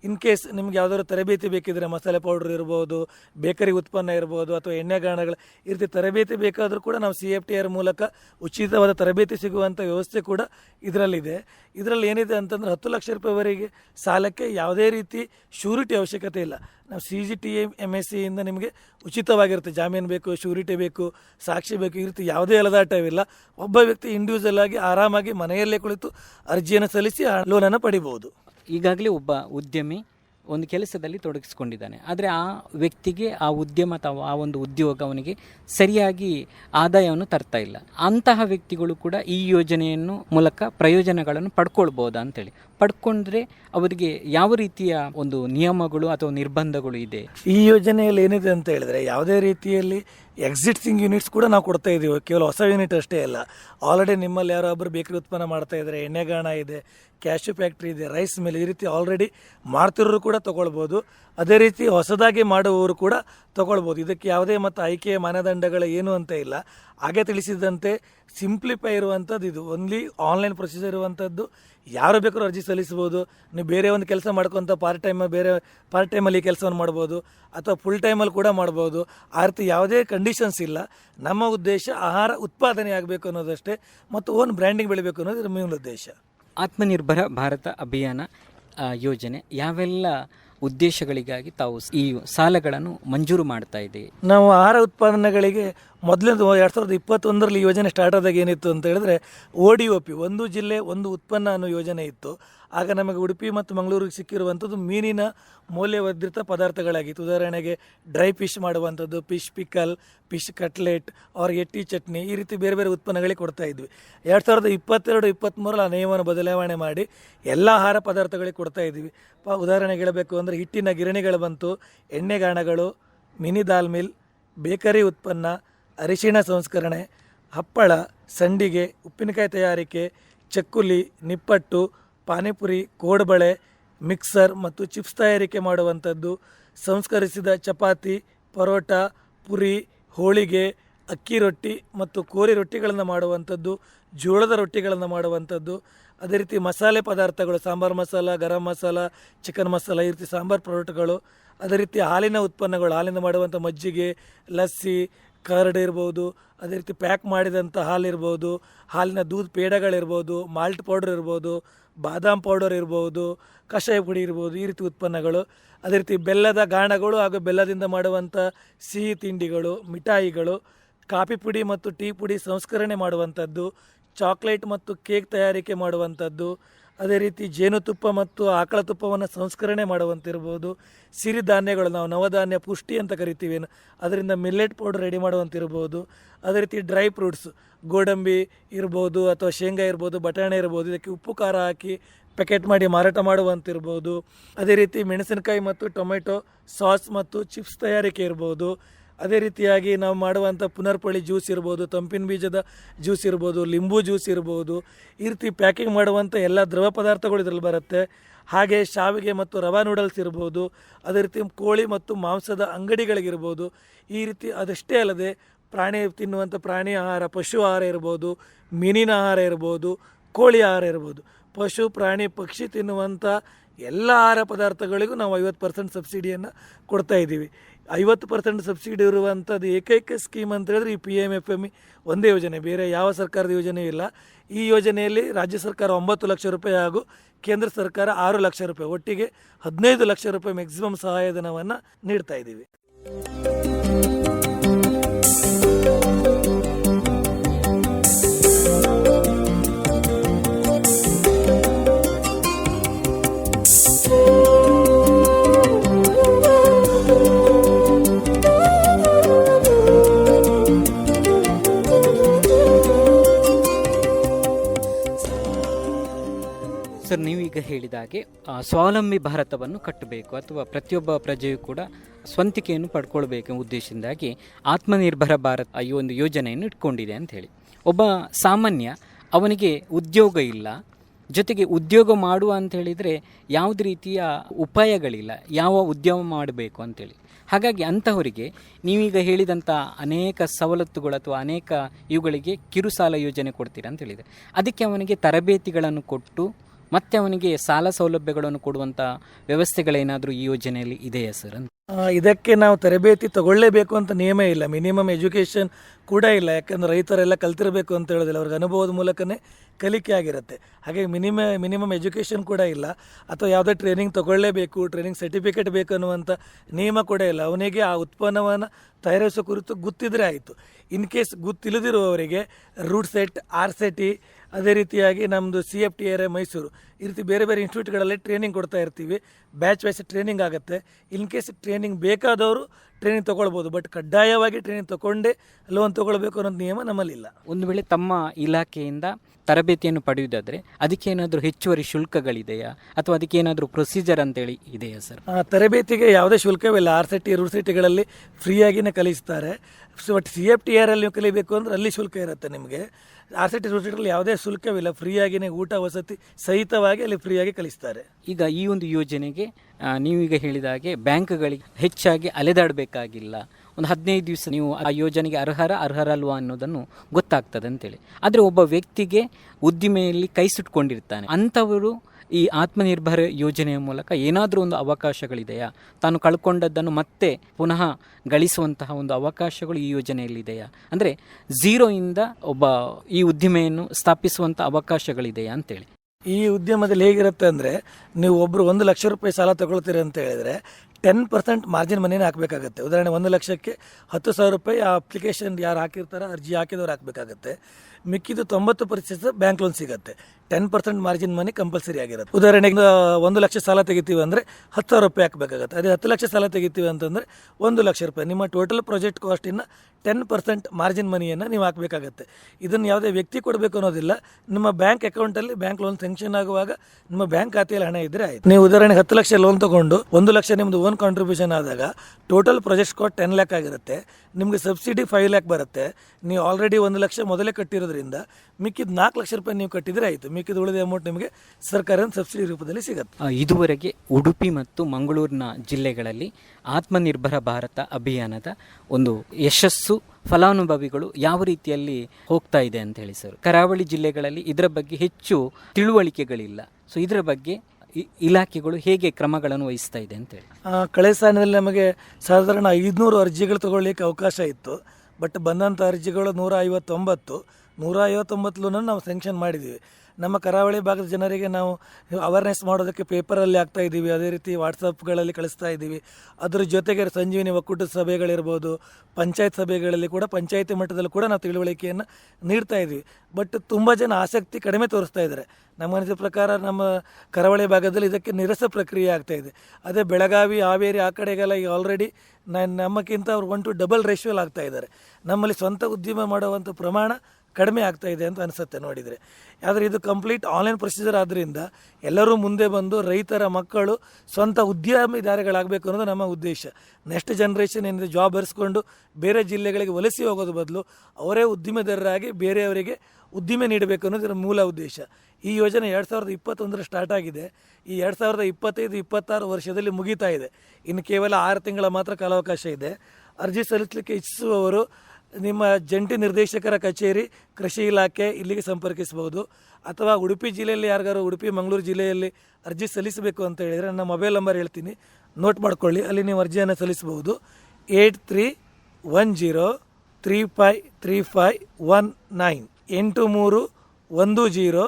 ಇನ್ ಕೇಸ್ ನಿಮ್ಗೆ ಯಾವ್ದಾದ್ರು ತರಬೇತಿ ಬೇಕಿದ್ರೆ ಮಸಾಲೆ ಪೌಡರ್ ಇರ್ಬೋದು ಬೇಕರಿ ಉತ್ಪನ್ನ ಇರ್ಬೋದು ಅಥವಾ ಎಣ್ಣೆಗಾಣಗಳು ಈ ರೀತಿ ತರಬೇತಿ ಬೇಕಾದರೂ ಕೂಡ ನಾವು ಸಿ ಎಫ್ ಟಿ ಆರ್ ಮೂಲಕ ಉಚಿತವಾದ ತರಬೇತಿ ಸಿಗುವಂಥ ವ್ಯವಸ್ಥೆ ಕೂಡ ಇದರಲ್ಲಿದೆ. ಇದರಲ್ಲಿ ಏನಿದೆ ಅಂತಂದ್ರೆ ಹತ್ತು ಲಕ್ಷ ರೂಪಾಯಿವರೆಗೆ ಸಾಲಕ್ಕೆ ಯಾವುದೇ ರೀತಿ ಶೂರಿಟಿ ಅವಶ್ಯಕತೆ ಇಲ್ಲ. ನಾವು C G T M S ಸಿಯಿಂದ ನಿಮಗೆ ಉಚಿತವಾಗಿರುತ್ತೆ. ಜಾಮೀನು ಬೇಕು ಶ್ಯೂರಿಟಿ ಬೇಕು, ಸಾಕ್ಷಿ ಬೇಕು, ಈ ರೀತಿ ಯಾವುದೇ ಅಲದಾಟವಿಲ್ಲ. ಒಬ್ಬ ವ್ಯಕ್ತಿ ಇಂಡಿವಿಜುವಲ್ ಆಗಿ ಆರಾಮಾಗಿ ಮನೆಯಲ್ಲೇ ಕುಳಿತು ಅರ್ಜಿಯನ್ನು ಸಲ್ಲಿಸಿ ಲೋನನ್ನು ಪಡಿಬಹುದು. ಈಗಾಗಲೇ ಒಬ್ಬ ಉದ್ಯಮಿ ಒಂದು ಕೆಲಸದಲ್ಲಿ ತೊಡಗಿಸ್ಕೊಂಡಿದ್ದಾನೆ. ಆದರೆ ಆ ವ್ಯಕ್ತಿಗೆ ಆ ಉದ್ಯಮ ಅಥವಾ ಆ ಒಂದು ಉದ್ಯೋಗ ಅವನಿಗೆ ಸರಿಯಾಗಿ ಆದಾಯವನ್ನು ತರ್ತಾ ಇಲ್ಲ. ಅಂತಹ ವ್ಯಕ್ತಿಗಳು ಕೂಡ ಈ ಯೋಜನೆಯನ್ನು ಮೂಲಕ ಪ್ರಯೋಜನಗಳನ್ನು ಪಡ್ಕೊಳ್ಬೋದಾ ಅಂತೇಳಿ. ಪಡ್ಕೊಂಡ್ರೆ ಅವರಿಗೆ ಯಾವ ರೀತಿಯ ಒಂದು ನಿಯಮಗಳು ಅಥವಾ ನಿರ್ಬಂಧಗಳು ಇದೆ? ಈ ಯೋಜನೆಯಲ್ಲಿ ಏನಿದೆ ಅಂತ ಹೇಳಿದ್ರೆ ಯಾವುದೇ ರೀತಿಯಲ್ಲಿ ಎಕ್ಸಿಸ್ಟಿಂಗ್ ಯೂನಿಟ್ಸ್ ಕೂಡ ನಾವು ಕೊಡ್ತಾ ಇದ್ದೀವಿ ಕೇವಲ ಹೊಸ ಯೂನಿಟ್ ಅಷ್ಟೇ ಅಲ್ಲ. ಆಲ್ರೆಡಿ ನಿಮ್ಮಲ್ಲಿ ಯಾರೋ ಒಬ್ಬರು ಬೇಕರಿ ಉತ್ಪನ್ನ ಮಾಡ್ತಾ ಇದ್ದಾರೆ ಎಣ್ಣೆಗಾಣ ಇದೆ ಕ್ಯಾಶು ಫ್ಯಾಕ್ಟ್ರಿ ಇದೆ ರೈಸ್ ಮಿಲ್ ಈ ರೀತಿ ಆಲ್ರೆಡಿ ಮಾಡ್ತಿರೋರು ಕೂಡ ತೊಗೊಳ್ಬೋದು. ಅದೇ ರೀತಿ ಹೊಸದಾಗಿ ಮಾಡುವವರು ಕೂಡ ತೊಗೊಳ್ಬೋದು. ಇದಕ್ಕೆ ಯಾವುದೇ ಮತ್ತು ಆಯ್ಕೆಯ ಮಾನದಂಡಗಳು ಏನು ಅಂತ ಇಲ್ಲ. ಹಾಗೆ ತಿಳಿಸಿದಂತೆ ಸಿಂಪ್ಲಿಫೈ ಇರುವಂಥದ್ದು ಇದು. ಓನ್ಲಿ ಆನ್ಲೈನ್ ಪ್ರೊಸೀಜರ್ ಇರುವಂಥದ್ದು. ಯಾರು ಬೇಕಾದ್ರೂ ಅರ್ಜಿ ಸಲ್ಲಿಸ್ಬೋದು ನೀವು ಬೇರೆ ಒಂದು ಕೆಲಸ ಮಾಡ್ಕೊತ ಪಾರ್ಟ್ ಟೈಮ್ ಬೇರೆ ಪಾರ್ಟ್ ಟೈಮಲ್ಲಿ ಈ ಕೆಲಸವನ್ನು ಮಾಡ್ಬೋದು. ಅಥವಾ ಫುಲ್ ಟೈಮಲ್ಲಿ ಕೂಡ ಮಾಡ್ಬೋದು. ಆ ರೀತಿ ಯಾವುದೇ ಕಂಡೀಷನ್ಸ್ ಇಲ್ಲ. ನಮ್ಮ ಉದ್ದೇಶ ಆಹಾರ ಉತ್ಪಾದನೆ ಆಗಬೇಕು ಅನ್ನೋದಷ್ಟೇ. ಮತ್ತು ಓನ್ ಬ್ರ್ಯಾಂಡಿಂಗ್ ಬೆಳಿಬೇಕು ಅನ್ನೋದು ಇದರ ಮೂಲ ಉದ್ದೇಶ. ಆತ್ಮನಿರ್ಭರ ಭಾರತ ಅಭಿಯಾನ ಯೋಜನೆ ಯಾವೆಲ್ಲ ಉದ್ದೇಶಗಳಿಗಾಗಿ ತಾವು ಈ ಸಾಲಗಳನ್ನು ಮಂಜೂರು ಮಾಡ್ತಾ ಇದೆ ನಾವು ಆಹಾರ ಉತ್ಪಾದನೆಗಳಿಗೆ ಮೊದಲಿಂದ ಎರಡು ಸಾವಿರದ ಇಪ್ಪತ್ತೊಂದರಲ್ಲಿ ಯೋಜನೆ ಸ್ಟಾರ್ಟ್ ಆದಾಗ ಏನಿತ್ತು ಅಂತ ಹೇಳಿದ್ರೆ ಓ ಡಿ ಒ ಪಿ ಒಂದು ಜಿಲ್ಲೆ, ಒಂದು ಉತ್ಪನ್ನ ಅನ್ನೋ ಯೋಜನೆ ಇತ್ತು. ಆಗ ನಮಗೆ ಉಡುಪಿ ಮತ್ತು ಮಂಗಳೂರಿಗೆ ಸಿಕ್ಕಿರುವಂಥದ್ದು ಮೀನಿನ ಮೌಲ್ಯವರ್ಧಿತ ಪದಾರ್ಥಗಳಾಗಿತ್ತು. ಉದಾಹರಣೆಗೆ ಡ್ರೈ ಫಿಶ್ ಮಾಡುವಂಥದ್ದು ಫಿಶ್ ಪಿಕಲ್ ಫಿಶ್ ಕಟ್ಲೆಟ್ ಅವ್ರ ಎಟ್ಟಿ ಚಟ್ನಿ, ಈ ರೀತಿ ಬೇರೆ ಬೇರೆ ಉತ್ಪನ್ನಗಳಿಗೆ ಕೊಡ್ತಾ ಇದ್ವಿ. ಎರಡು ಸಾವಿರದ ಇಪ್ಪತ್ತೆರಡು ಇಪ್ಪತ್ತ್ಮೂರಲ್ಲಿ ಆ ನಿಯಮವನ್ನು ಬದಲಾವಣೆ ಮಾಡಿ ಎಲ್ಲ ಆಹಾರ ಪದಾರ್ಥಗಳಿಗೆ ಕೊಡ್ತಾ ಇದ್ವಿ. ಉದಾಹರಣೆಗೆ ಹೇಳಬೇಕು ಅಂದರೆ ಹಿಟ್ಟಿನ ಗಿರಣಿಗಳು ಬಂತು, ಎಣ್ಣೆಗಾಣಗಳು, ಮಿನಿ ದಾಲ್ ಮಿಲ್, ಬೇಕರಿ ಉತ್ಪನ್ನ ಅರಿಶಿಣ ಸಂಸ್ಕರಣೆ, ಹಪ್ಪಳ, ಸಂಡಿಗೆ, ಉಪ್ಪಿನಕಾಯಿ ತಯಾರಿಕೆ, ಚಕ್ಕುಲಿ, ನಿಪ್ಪಟ್ಟು, ಪಾನಿಪುರಿ, ಕೋಡ್ಬಳೆ, ಮಿಕ್ಸರ್ ಮತ್ತು ಚಿಪ್ಸ್ ತಯಾರಿಕೆ ಮಾಡುವಂಥದ್ದು. ಸಂಸ್ಕರಿಸಿದ ಚಪಾತಿ, ಪರೋಟ, ಪುರಿ, ಹೋಳಿಗೆ, ಅಕ್ಕಿ ರೊಟ್ಟಿ ಮತ್ತು ಕೋರಿ ರೊಟ್ಟಿಗಳನ್ನು ಮಾಡುವಂಥದ್ದು, ಜೋಳದ ರೊಟ್ಟಿಗಳನ್ನು ಮಾಡುವಂಥದ್ದು. ಅದೇ ರೀತಿ ಮಸಾಲೆ ಪದಾರ್ಥಗಳು, ಸಾಂಬಾರು ಮಸಾಲ, ಗರಂ ಮಸಾಲ, ಚಿಕನ್ ಮಸಾಲ, ಈ ರೀತಿ ಸಾಂಬಾರು ಪ್ರಾಡಕ್ಟ್ಗಳು ಅದೇ ರೀತಿ ಹಾಲಿನ ಉತ್ಪನ್ನಗಳು ಹಾಲಿನ ಮಾಡುವಂಥ ಮಜ್ಜಿಗೆ, ಲಸ್ಸಿ ಕರ್ಡ್ ಇರ್ಬೋದು, ಅದೇ ರೀತಿ ಪ್ಯಾಕ್ ಮಾಡಿದಂಥ ಹಾಲಿರ್ಬೋದು ಹಾಲಿನ ದೂದ್ ಪೇಡಗಳಿರ್ಬೋದು, ಮಾಲ್ಟ್ ಪೌಡರ್ ಇರ್ಬೋದು, ಬಾದಾಮ್ ಪೌಡರ್ ಇರ್ಬೋದು, ಕಷಾಯ ಪುಡಿ ಇರ್ಬೋದು, ಈ ರೀತಿ ಉತ್ಪನ್ನಗಳು. ಅದೇ ರೀತಿ ಬೆಲ್ಲದ ಗಾಣಗಳು ಹಾಗೂ ಬೆಲ್ಲದಿಂದ ಮಾಡುವಂಥ ಸಿಹಿ ತಿಂಡಿಗಳು, ಮಿಠಾಯಿಗಳು, ಕಾಫಿ ಪುಡಿ ಮತ್ತು ಟೀ ಪುಡಿ ಸಂಸ್ಕರಣೆ ಮಾಡುವಂಥದ್ದು, ಚಾಕ್ಲೇಟ್ ಮತ್ತು ಕೇಕ್ ತಯಾರಿಕೆ ಮಾಡುವಂಥದ್ದು ಅದೇ ರೀತಿ ಜೇನುತುಪ್ಪ ಮತ್ತು ಆಕಳ ತುಪ್ಪವನ್ನು ಸಂಸ್ಕರಣೆ ಮಾಡುವಂತಿರ್ಬೋದು ಸಿರಿಧಾನ್ಯಗಳು ನಾವು ನವಧಾನ್ಯ ಪುಷ್ಟಿ ಅಂತ ಕರಿತೀವಿ. ಅದರಿಂದ ಮಿಲ್ಲೆಟ್ ಪೌಡರ್ ರೆಡಿ ಮಾಡುವಂತಿರ್ಬೋದು ಅದೇ ರೀತಿ ಡ್ರೈ ಫ್ರೂಟ್ಸ್ ಗೋಡಂಬಿ ಇರ್ಬೋದು ಅಥವಾ ಶೇಂಗಾ ಇರ್ಬೋದು, ಬಟಾಣೆ ಇರ್ಬೋದು, ಇದಕ್ಕೆ ಉಪ್ಪು, ಖಾರ ಹಾಕಿ ಪ್ಯಾಕೆಟ್ ಮಾಡಿ ಮಾರಾಟ ಮಾಡುವಂತಿರ್ಬೋದು ಅದೇ ರೀತಿ ಮೆಣಸಿನಕಾಯಿ ಮತ್ತು ಟೊಮೆಟೊ, ಸಾಸ್ ಮತ್ತು ಚಿಪ್ಸ್ ತಯಾರಿಕೆ ಇರ್ಬೋದು. ಅದೇ ರೀತಿಯಾಗಿ ನಾವು ಮಾಡುವಂಥ ಪುನರ್ಪಳಿ ಜ್ಯೂಸ್ ಇರ್ಬೋದು, ತಂಪಿನ ಬೀಜದ ಜ್ಯೂಸ್ ಇರ್ಬೋದು, ಲಿಂಬು ಜ್ಯೂಸ್ ಇರ್ಬೋದು, ಈ ರೀತಿ ಪ್ಯಾಕಿಂಗ್ ಮಾಡುವಂಥ ಎಲ್ಲ ದ್ರವ ಪದಾರ್ಥಗಳು ಇದರಲ್ಲಿ ಬರುತ್ತೆ. ಹಾಗೆ ಶಾವಿಗೆ ಮತ್ತು ರವಾ ನೂಡಲ್ಸ್ ಇರ್ಬೋದು, ಅದೇ ರೀತಿ ಕೋಳಿ ಮತ್ತು ಮಾಂಸದ ಅಂಗಡಿಗಳಿಗಿರ್ಬೋದು. ಈ ರೀತಿ ಅದಷ್ಟೇ ಅಲ್ಲದೆ ಪ್ರಾಣಿ ತಿನ್ನುವಂಥ ಪ್ರಾಣಿ ಆಹಾರ, ಪಶು ಆಹಾರ ಇರ್ಬೋದು, ಮೀನಿನ ಆಹಾರ ಇರ್ಬೋದು, ಕೋಳಿ ಆಹಾರ ಇರ್ಬೋದು. ಪಶು, ಪ್ರಾಣಿ, ಪಕ್ಷಿ ತಿನ್ನುವಂಥ ಎಲ್ಲ ಆಹಾರ ಪದಾರ್ಥಗಳಿಗೂ ನಾವು ಐವತ್ತು ಪರ್ಸೆಂಟ್ ಸಬ್ಸಿಡಿಯನ್ನು ಕೊಡ್ತಾ ಇದ್ದೀವಿ. ಐವತ್ತು ಪರ್ಸೆಂಟ್ ಸಬ್ಸಿಡಿ ಇರುವಂಥದ್ದು ಏಕೈಕ ಸ್ಕೀಮ್ ಅಂತ ಹೇಳಿದ್ರೆ ಈ P M F M E ಒಂದೇ ಯೋಜನೆ. ಬೇರೆ ಯಾವ ಸರ್ಕಾರದ ಯೋಜನೆಯೂ ಇಲ್ಲ. ಈ ಯೋಜನೆಯಲ್ಲಿ ರಾಜ್ಯ ಸರ್ಕಾರ ಒಂಬತ್ತು ಲಕ್ಷ ರೂಪಾಯಿ ಹಾಗೂ ಕೇಂದ್ರ ಸರ್ಕಾರ ಆರು ಲಕ್ಷ ರೂಪಾಯಿ. ಒಟ್ಟಿಗೆ ಹದಿನೈದು ಲಕ್ಷ ರೂಪಾಯಿ ಮ್ಯಾಕ್ಸಿಮಮ್ ಸಹಾಯಧನವನ್ನು ನೀಡ್ತಾ ಇದ್ದೀವಿ. ಸರ್ ನೀವೀಗ ಹೇಳಿದ ಹಾಗೆ ಸ್ವಾವಲಂಬಿ ಭಾರತವನ್ನು ಕಟ್ಟಬೇಕು ಅಥವಾ ಪ್ರತಿಯೊಬ್ಬ ಪ್ರಜೆಯೂ ಕೂಡ ಸ್ವಂತಿಕೆಯನ್ನು ಪಡ್ಕೊಳ್ಬೇಕು ಉದ್ದೇಶದಿಂದಾಗಿ ಆತ್ಮನಿರ್ಭರ ಭಾರತ್ ಈ ಒಂದು ಯೋಜನೆಯನ್ನು ಇಟ್ಕೊಂಡಿದೆ ಅಂತ ಹೇಳಿ. ಒಬ್ಬ ಸಾಮಾನ್ಯ ಅವನಿಗೆ ಉದ್ಯೋಗ ಇಲ್ಲ, ಜೊತೆಗೆ ಉದ್ಯೋಗ ಮಾಡುವ ಅಂತ ಹೇಳಿದರೆ ಯಾವುದೇ ರೀತಿಯ ಉಪಾಯಗಳಿಲ್ಲ, ಯಾವ ಉದ್ಯಮ ಮಾಡಬೇಕು ಅಂತೇಳಿ ಹಾಗಾಗಿ ಅಂಥವರಿಗೆ ನೀವೀಗ ಹೇಳಿದಂಥ ಅನೇಕ ಸವಲತ್ತುಗಳು ಅಥವಾ ಅನೇಕ ಇವುಗಳಿಗೆ ಕಿರುಸಾಲ ಯೋಜನೆ ಕೊಡ್ತೀರಾ ಅಂತ ಹೇಳಿದರೆ ಅದಕ್ಕೆ ಅವನಿಗೆ ತರಬೇತಿಗಳನ್ನು ಕೊಟ್ಟು ಮತ್ತೆ ಅವನಿಗೆ ಸಾಲ ಸೌಲಭ್ಯಗಳನ್ನು ಕೊಡುವಂಥ ವ್ಯವಸ್ಥೆಗಳೇನಾದರೂ ಈ ಯೋಜನೆಯಲ್ಲಿ ಇದೆಯಾ ಸರ್ ಇದಕ್ಕೆ ನಾವು ತರಬೇತಿ ತಗೊಳ್ಳೇಬೇಕು ಅಂತ ನಿಯಮ ಇಲ್ಲ. ಮಿನಿಮಮ್ ಎಜುಕೇಷನ್ ಕೂಡ ಇಲ್ಲ. ಯಾಕಂದ್ರೆ ರೈತರೆಲ್ಲ ಕಲ್ತಿರಬೇಕು ಅಂತ ಹೇಳೋದಿಲ್ಲ. ಅವ್ರಿಗೆ ಅನುಭವದ ಮೂಲಕನೇ ಕಲಿಕೆ ಆಗಿರುತ್ತೆ. ಹಾಗಾಗಿ ಮಿನಿಮ ಮಿನಿಮಮ್ ಎಜುಕೇಷನ್ ಕೂಡ ಇಲ್ಲ. ಅಥವಾ ಯಾವುದೇ ಟ್ರೈನಿಂಗ್ ತಗೊಳ್ಳೇಬೇಕು ಟ್ರೈನಿಂಗ್ ಸರ್ಟಿಫಿಕೇಟ್ ಬೇಕು ಅನ್ನುವಂಥ ನಿಯಮ ಕೂಡ ಇಲ್ಲ. ಅವನಿಗೆ ಆ ಉತ್ಪನ್ನವನ್ನು ತಯಾರಿಸೋ ಕುರಿತು ಗೊತ್ತಿದ್ರೆ ಆಯಿತು. ಇನ್ ಕೇಸ್ ಗೊತ್ತಿಲ್ಲದಿರುವವರಿಗೆ ರೂಟ್ ಸೆಟ್ ಆರ್ ಸೆಟಿ ಅದೇ ರೀತಿಯಾಗಿ ನಮ್ಮದು C F T R Mysuru. ಈ ರೀತಿ ಬೇರೆ ಬೇರೆ ಇನ್ಸ್ಟಿಟ್ಯೂಟ್ಗಳಲ್ಲಿ ಟ್ರೈನಿಂಗ್ ಕೊಡ್ತಾ ಇರ್ತೀವಿ. ಬ್ಯಾಚ್ ವೈಸ್ ಟ್ರೈನಿಂಗ್ ಆಗುತ್ತೆ. ಇನ್ ಕೇಸ್ ಟ್ರೈನಿಂಗ್ ಬೇಕಾದವರು ಟ್ರೈನಿಂಗ್ ತಗೊಳ್ಬೋದು ಬಟ್ ಕಡ್ಡಾಯವಾಗಿ ಟ್ರೈನಿಂಗ್ ತೊಗೊಂಡೇ ಲೋನ್ ತೊಗೊಳ್ಬೇಕು ಅನ್ನೋ ನಿಯಮ ನಮ್ಮಲ್ಲಿಲ್ಲ. ಒಂದು ವೇಳೆ ತಮ್ಮ ಇಲಾಖೆಯಿಂದ ತರಬೇತಿಯನ್ನು ಪಡೆಯುವುದಾದರೆ ಅದಕ್ಕೆ ಏನಾದರೂ ಹೆಚ್ಚುವರಿ ಶುಲ್ಕಗಳಿದೆಯಾ? ಅಥವಾ ಅದಕ್ಕೆ ಏನಾದರೂ ಪ್ರೊಸೀಜರ್ ಅಂತೇಳಿ ಇದೆಯಾ ಸರ್? ಆ, ತರಬೇತಿಗೆ ಯಾವುದೇ ಶುಲ್ಕವಿಲ್ಲ. ಆರ್ ಸಿ ಟಿ ರೂರ್ ಸಿಟಿಗಳಲ್ಲಿ ಫ್ರೀಯಾಗಿನೇ ಕಲಿಸ್ತಾರೆ. But C F T R ಅಲ್ಲಿ ನೀವು ಕಲಿಬೇಕು ಅಂದ್ರೆ ಅಲ್ಲಿ ಶುಲ್ಕ ಇರುತ್ತೆ ನಿಮಗೆ. ಆರ್ ಸಿ ಟಿ ರೂರ್ ಸಿಟಿಗಳಲ್ಲಿ ಯಾವುದೇ ಶುಲ್ಕವಿಲ್ಲ. ಫ್ರೀಯಾಗಿನೇ ಊಟ ವಸತಿ ಸಹಿತವಾಗಿ ಅಲ್ಲಿ ಫ್ರೀಯಾಗಿ ಕಲಿಸ್ತಾರೆ. ಈಗ ಈ ಒಂದು ಯೋಜನೆಗೆ ನೀವೀಗ ಹೇಳಿದ ಹಾಗೆ ಬ್ಯಾಂಕ್ಗಳಿಗೆ ಹೆಚ್ಚಾಗಿ ಅಲೆದಾಡಬೇಕಾಗಿಲ್ಲ. ಒಂದು ಹದಿನೈದು ದಿವಸ ನೀವು ಆ ಯೋಜನೆಗೆ ಅರ್ಹರ, ಅರ್ಹರಲ್ವಾ ಅನ್ನೋದನ್ನು ಗೊತ್ತಾಗ್ತದೆ ಅಂತೇಳಿ. ಆದರೆ ಒಬ್ಬ ವ್ಯಕ್ತಿಗೆ ಉದ್ದಿಮೆಯಲ್ಲಿ ಕೈ ಸುಟ್ಕೊಂಡಿರ್ತಾನೆ. ಅಂಥವರು ಈ ಆತ್ಮನಿರ್ಭರ ಯೋಜನೆಯ ಮೂಲಕ ಏನಾದರೂ ಒಂದು ಅವಕಾಶಗಳಿದೆಯಾ? ತಾನು ಕಳ್ಕೊಂಡದ್ದನ್ನು ಮತ್ತೆ ಪುನಃ ಗಳಿಸುವಂತಹ ಒಂದು ಅವಕಾಶಗಳು ಈ ಯೋಜನೆಯಲ್ಲಿದೆಯಾ? ಅಂದರೆ ಝೀರೋಯಿಂದ ಒಬ್ಬ ಈ ಉದ್ದಿಮೆಯನ್ನು ಸ್ಥಾಪಿಸುವಂಥ ಅವಕಾಶಗಳಿದೆಯಾ ಅಂತೇಳಿ. ಈ ಉದ್ಯಮದಲ್ಲಿ ಹೇಗಿರುತ್ತೆ ಅಂದರೆ ನೀವು ಒಬ್ಬರು ಒಂದು ಲಕ್ಷ ರೂಪಾಯಿ ಸಾಲ ತಗೊಳ್ತೀರಿ ಅಂತ ಹೇಳಿದರೆ ಟೆನ್ ಪರ್ಸೆಂಟ್ ಮಾರ್ಜಿನ್ ಮನಿನ ಹಾಕಬೇಕಾಗತ್ತೆ. ಉದಾಹರಣೆ ಒಂದು ಲಕ್ಷಕ್ಕೆ ಹತ್ತು ಸಾವಿರ ರೂಪಾಯಿ ಆ ಅಪ್ಲಿಕೇಶನ್ ಯಾರು ಹಾಕಿರ್ತಾರೋ, ಅರ್ಜಿ ಹಾಕಿದವ್ರು ಹಾಕಬೇಕಾಗತ್ತೆ. ಮಿಕ್ಕಿದ್ದು ತೊಂಬತ್ತು ಪ್ರತಿಶತ ಬ್ಯಾಂಕ್ ಲೋನ್ ಸಿಗುತ್ತೆ. Ten percent margin money compulsory ಆಗಿರುತ್ತೆ. ಉದಾಹರಣೆಗೆ ಒಂದು ಲಕ್ಷ ಸಾಲ ತೆಗಿತೀವಿ ಅಂದರೆ ಹತ್ತು ಸಾವಿರ ರೂಪಾಯಿ ಹಾಕಬೇಕಾಗತ್ತೆ. ಅದೇ ಹತ್ತು ಲಕ್ಷ ಸಾಲ ತೆಗಿತೀವಿ ಅಂತಂದರೆ ಒಂದು ಲಕ್ಷ ರೂಪಾಯಿ. ನಿಮ್ಮ ಟೋಟಲ್ ಪ್ರಾಜೆಕ್ಟ್ ಕಾಸ್ಟಿನ ಟೆನ್ ಪರ್ಸೆಂಟ್ ಮಾರ್ಜಿನ್ ಮನಿಯನ್ನು ನೀವು ಹಾಕಬೇಕಾಗತ್ತೆ. ಇದನ್ನು ಯಾವುದೇ ವ್ಯಕ್ತಿ ಕೊಡಬೇಕು ಅನ್ನೋದಿಲ್ಲ. ನಿಮ್ಮ ಬ್ಯಾಂಕ್ ಅಕೌಂಟಲ್ಲಿ ಬ್ಯಾಂಕ್ ಲೋನ್ ಸೆಂಕ್ಷನ್ ಆಗುವಾಗ ನಿಮ್ಮ ಬ್ಯಾಂಕ್ ಖಾತೆಯಲ್ಲಿ ಹಣ ಇದ್ದರೆ ಆಯ್ತು. ನೀವು ಉದಾಹರಣೆಗೆ ಹತ್ತು ಲಕ್ಷ ಲೋನ್ ತಗೊಂಡು ಒಂದು ಲಕ್ಷ ನಿಮ್ಮದು ಓನ್ ಕಾಂಟ್ರಿಬ್ಯೂಷನ್ ಆದಾಗ total project cost ten lakh ಆಗಿರುತ್ತೆ. ನಿಮಗೆ ಸಬ್ಸಿಡಿ ಫೈವ್ ಲ್ಯಾಕ್ ಬರುತ್ತೆ. ನೀವು ಆಲ್ರೆಡಿ ಒಂದು ಲಕ್ಷ ಮೊದಲೇ ಕಟ್ಟಿರೋದ್ರಿಂದ ಮಿಕ್ಕಿದ ನಾಲ್ಕು ಲಕ್ಷ ರೂಪಾಯಿ ನೀವು ಕಟ್ಟಿದರೆ ಆಯಿತು. ಮಿಕ್ಕಿದ ಉಳಿದ ಅಮೌಂಟ್ ನಿಮಗೆ ಸರ್ಕಾರದ ಸಬ್ಸಿಡಿ ರೂಪದಲ್ಲಿ ಸಿಗುತ್ತೆ. ಇದುವರೆಗೆ ಉಡುಪಿ ಮತ್ತು ಮಂಗಳೂರಿನ ಜಿಲ್ಲೆಗಳಲ್ಲಿ ಆತ್ಮನಿರ್ಭರ ಭಾರತ ಅಭಿಯಾನದ ಒಂದು ಯಶಸ್ಸು, ಫಲಾನುಭವಿಗಳು ಯಾವ ರೀತಿಯಲ್ಲಿ ಹೋಗ್ತಾ ಇದೆ ಅಂತ ಹೇಳಿ ಸರ್. ಕರಾವಳಿ ಜಿಲ್ಲೆಗಳಲ್ಲಿ ಇದರ ಬಗ್ಗೆ ಹೆಚ್ಚು ತಿಳುವಳಿಕೆಗಳಿಲ್ಲ. ಸೊ ಇದರ ಬಗ್ಗೆ ಇಲಾಖೆಗಳು ಹೇಗೆ ಕ್ರಮಗಳನ್ನು ವಹಿಸ್ತಾ ಇದೆ ಅಂತ ಹೇಳಿ. ಆ, ಕಳೆದ ಸಾಲಿನಲ್ಲಿ ನಮಗೆ ಸಾಧಾರಣ ಐದುನೂರು ಅರ್ಜಿಗಳು ತಗೊಳ್ಳಿಕ್ಕೆ ಅವಕಾಶ ಇತ್ತು. ಬಟ್ ಬಂದಂಥ ಅರ್ಜಿಗಳು ನೂರ ಐವತ್ತೊಂಬತ್ತು. ನೂರ ಐವತ್ತೊಂಬತ್ತು ನಾವು ಸ್ಯಾಂಕ್ಷನ್ ಮಾಡಿದ್ದೀವಿ ನಮ್ಮ ಕರಾವಳಿ ಭಾಗದ ಜನರಿಗೆ ನಾವು ಅವೇರ್ನೆಸ್ ಮಾಡೋದಕ್ಕೆ ಪೇಪರಲ್ಲಿ ಆಗ್ತಾ ಇದ್ದೀವಿ. ಅದೇ ರೀತಿ ವಾಟ್ಸಪ್ಗಳಲ್ಲಿ ಕಳಿಸ್ತಾ ಇದ್ದೀವಿ. ಅದರ ಜೊತೆಗೆ ಸಂಜೀವಿನಿ ಒಕ್ಕೂಟದ ಸಭೆಗಳಿರ್ಬೋದು, ಪಂಚಾಯತ್ ಸಭೆಗಳಲ್ಲಿ ಕೂಡ, ಪಂಚಾಯತಿ ಮಟ್ಟದಲ್ಲಿ ಕೂಡ ನಾವು ತಿಳುವಳಿಕೆಯನ್ನು ನೀಡ್ತಾ ಇದ್ದೀವಿ. ಬಟ್ ತುಂಬ ಜನ ಆಸಕ್ತಿ ಕಡಿಮೆ ತೋರಿಸ್ತಾ ಇದ್ದಾರೆ. ನಮ್ಮ ಅನಿಸಿದ ಪ್ರಕಾರ ನಮ್ಮ ಕರಾವಳಿ ಭಾಗದಲ್ಲಿ ಇದಕ್ಕೆ ನಿರಸ ಪ್ರಕ್ರಿಯೆ ಆಗ್ತಾ ಇದೆ. ಅದೇ ಬೆಳಗಾವಿ, ಹಾವೇರಿ ಆ ಕಡೆಗೆಲ್ಲ ಈಗ ಆಲ್ರೆಡಿ ನಮ್ಮಕ್ಕಿಂತ ಅವ್ರು ಒನ್ ಟು ಡಬಲ್ ರೇಷಿಯೋಲ್ ಆಗ್ತಾ ಇದ್ದಾರೆ. ನಮ್ಮಲ್ಲಿ ಸ್ವಂತ ಉದ್ಯಮ ಮಾಡುವಂಥ ಪ್ರಮಾಣ ಕಡಿಮೆ ಆಗ್ತಾ ಇದೆ ಅಂತ ಅನಿಸುತ್ತೆ ನೋಡಿದರೆ. ಆದರೆ ಇದು ಕಂಪ್ಲೀಟ್ ಆನ್ಲೈನ್ ಪ್ರೊಸೀಜರ್ ಆದ್ದರಿಂದ ಎಲ್ಲರೂ ಮುಂದೆ ಬಂದು ರೈತರ ಮಕ್ಕಳು ಸ್ವಂತ ಉದ್ಯಮಿದಾರಿಗಳಾಗಬೇಕು ಅನ್ನೋದು ನಮ್ಮ ಉದ್ದೇಶ. ನೆಕ್ಸ್ಟ್ ಜನ್ರೇಷನ್ ಏನಿದೆ ಜಾಬ್ ಬರೆಸ್ಕೊಂಡು ಬೇರೆ ಜಿಲ್ಲೆಗಳಿಗೆ ವಲಸೆ ಹೋಗೋದು ಬದಲು ಅವರೇ ಉದ್ದಿಮೆದಾರರಾಗಿ ಬೇರೆಯವರಿಗೆ ಉದ್ದಿಮೆ ನೀಡಬೇಕು ಅನ್ನೋದು ಇದರ ಮೂಲ ಉದ್ದೇಶ. ಈ ಯೋಜನೆ ಎರಡು ಸಾವಿರದ ಇಪ್ಪತ್ತೊಂದರ ಸ್ಟಾರ್ಟ್ ಆಗಿದೆ. ಈ ಎರಡು ಸಾವಿರದ ಇಪ್ಪತ್ತೈದು, ಇಪ್ಪತ್ತಾರು ವರ್ಷದಲ್ಲಿ ಮುಗಿತಾ ಇದೆ. ಇನ್ನು ಕೇವಲ ಆರು ತಿಂಗಳ ಮಾತ್ರ ಕಾಲಾವಕಾಶ ಇದೆ. ಅರ್ಜಿ ಸಲ್ಲಿಸಲಿಕ್ಕೆ ಇಚ್ಛಿಸುವವರು ನಿಮ್ಮ ಜಂಟಿ ನಿರ್ದೇಶಕರ ಕಚೇರಿ, ಕೃಷಿ ಇಲಾಖೆ ಇಲ್ಲಿಗೆ ಸಂಪರ್ಕಿಸಬಹುದು. ಅಥವಾ ಉಡುಪಿ ಜಿಲ್ಲೆಯಲ್ಲಿ ಯಾರಿಗಾರು ಉಡುಪಿ, ಮಂಗಳೂರು ಜಿಲ್ಲೆಯಲ್ಲಿ ಅರ್ಜಿ ಸಲ್ಲಿಸಬೇಕು ಅಂತ ಹೇಳಿದರೆ ನನ್ನ ಮೊಬೈಲ್ ನಂಬರ್ ಹೇಳ್ತೀನಿ. ನೋಟ್ ಮಾಡ್ಕೊಳ್ಳಿ, ಅಲ್ಲಿ ನೀವು ಅರ್ಜಿಯನ್ನು ಸಲ್ಲಿಸಬಹುದು. Eight three one zero three five three five one nine ಎಂಟು ಮೂರು ಒಂದು ಜೀರೋ